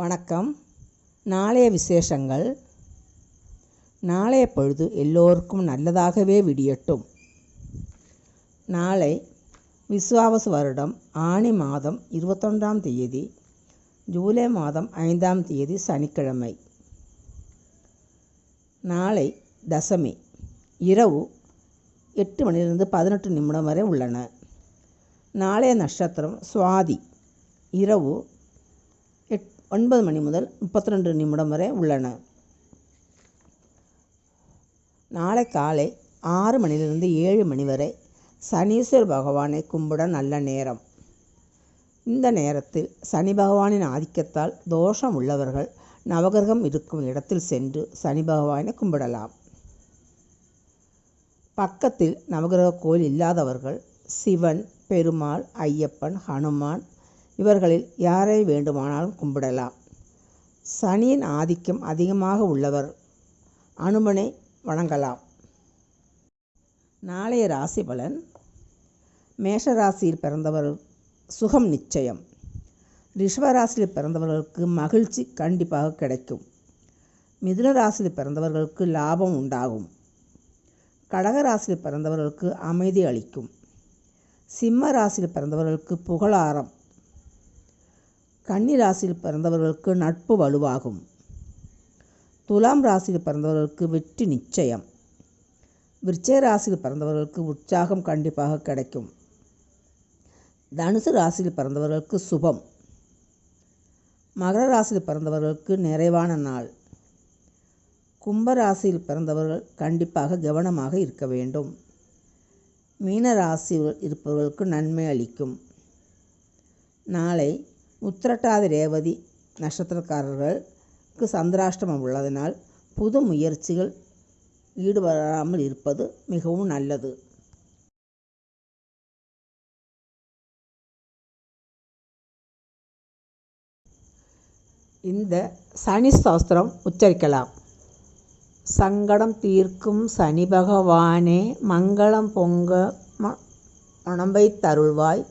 வணக்கம். நாளைய விசேஷங்கள். நாளைய பொழுது எல்லோருக்கும் நல்லதாகவே விடியட்டும். நாளை விசுவாவசு வருடம் ஆனி மாதம் இருபத்தொன்றாம் தேதி ஜூலை மாதம் ஐந்தாம் தேதி சனிக்கிழமை. நாளை தசமி இரவு எட்டு மணிலிருந்து பதினெட்டு நிமிடம் வரை உள்ளன. நாளைய நட்சத்திரம் சுவாதி இரவு எட் ஒன்பது மணி முதல் முப்பத்தி ரெண்டு நிமிடம் வரை உள்ளன. நாளை காலை ஆறு மணிலிருந்து ஏழு மணி வரை சனீஸ்வர பகவானை கும்பிட நல்ல நேரம். இந்த நேரத்தில் சனி பகவானின் ஆதிக்கத்தால் தோஷம் உள்ளவர்கள் நவகிரகம் இருக்கும் இடத்தில் சென்று சனி பகவானை கும்பிடலாம். பக்கத்தில் நவகிரக கோயில் இல்லாதவர்கள் சிவன் பெருமாள் ஐயப்பன் ஹனுமான் இவர்களில் யாரை வேண்டுமானாலும் கும்பிடலாம். சனியின் ஆதிக்கம் அதிகமாக உள்ளவர் அனுமனை வணங்கலாம். நாளைய ராசி பலன் மேஷ ராசியில் பிறந்தவர் சுகம் நிச்சயம். ரிஷவராசியில் பிறந்தவர்களுக்கு மகிழ்ச்சி கண்டிப்பாக கிடைக்கும். மிதுன ராசியில் பிறந்தவர்களுக்கு லாபம் உண்டாகும். கடகராசியில் பிறந்தவர்களுக்கு அமைதி அளிக்கும். சிம்ம ராசியில் பிறந்தவர்களுக்கு புகழாரம் கன்னி ராசியில் பிறந்தவர்களுக்கு நட்பு வலுவாகும். துலாம் ராசியில் பிறந்தவர்களுக்கு வெற்றி நிச்சயம். விருச்சய ராசியில் பிறந்தவர்களுக்கு உற்சாகம் கண்டிப்பாக கிடைக்கும். தனுசு ராசியில் பிறந்தவர்களுக்கு சுபம். மகர ராசியில் பிறந்தவர்களுக்கு நிறைவான நாள். கும்ப ராசியில் பிறந்தவர்கள் கண்டிப்பாக கவனமாக இருக்க வேண்டும். மீன ராசியில் இருப்பவர்களுக்கு நன்மை அளிக்கும். நாளை உத்திரட்டாதி ரேவதி நட்சத்திரக்காரர்களுக்கு சந்திராஷ்டமம் உள்ளதனால் புது முயற்சிகள் ஈடுபடாமல் இருப்பது மிகவும் நல்லது. இந்த சனி சாஸ்திரம் உச்சரிக்கலாம். சங்கடம் தீர்க்கும் சனி பகவானே மங்களம் பொங்க மணம்பை தருள்வாய்.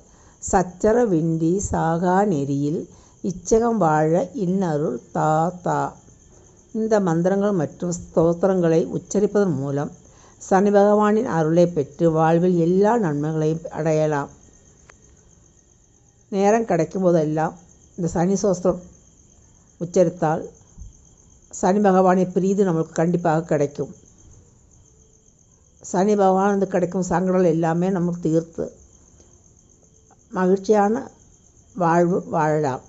சச்சர விண்டி சாகா நெறியில் இச்சகம் வாழ இன்னருள் தா தா. இந்த மந்திரங்கள் மற்றும் ஸ்தோத்திரங்களை உச்சரிப்பதன் மூலம் சனி பகவானின் அருளை பெற்று வாழ்வில் எல்லா நன்மைகளையும் அடையலாம். நேரம் கிடைக்கும் போதெல்லாம் இந்த சனி சோஸ்திரம் உச்சரித்தால் சனி பகவானின் பிரீதி நம்மளுக்கு கண்டிப்பாக கிடைக்கும். சனி பகவான் வந்து கிடைக்கும் சங்கடங்கள் எல்லாமே நமக்கு தீர்த்து மகிழ்ச்சியான வாழ்வு வாழலாம்.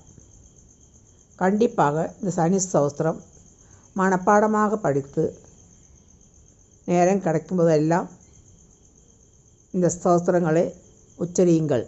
கண்டிப்பாக இந்த சனி சௌஸ்திரம் மனப்பாடமாக படித்து நேரம் கிடைக்கும்போதெல்லாம் இந்த ஸ்தோத்திரங்களை உச்சரியுங்கள்.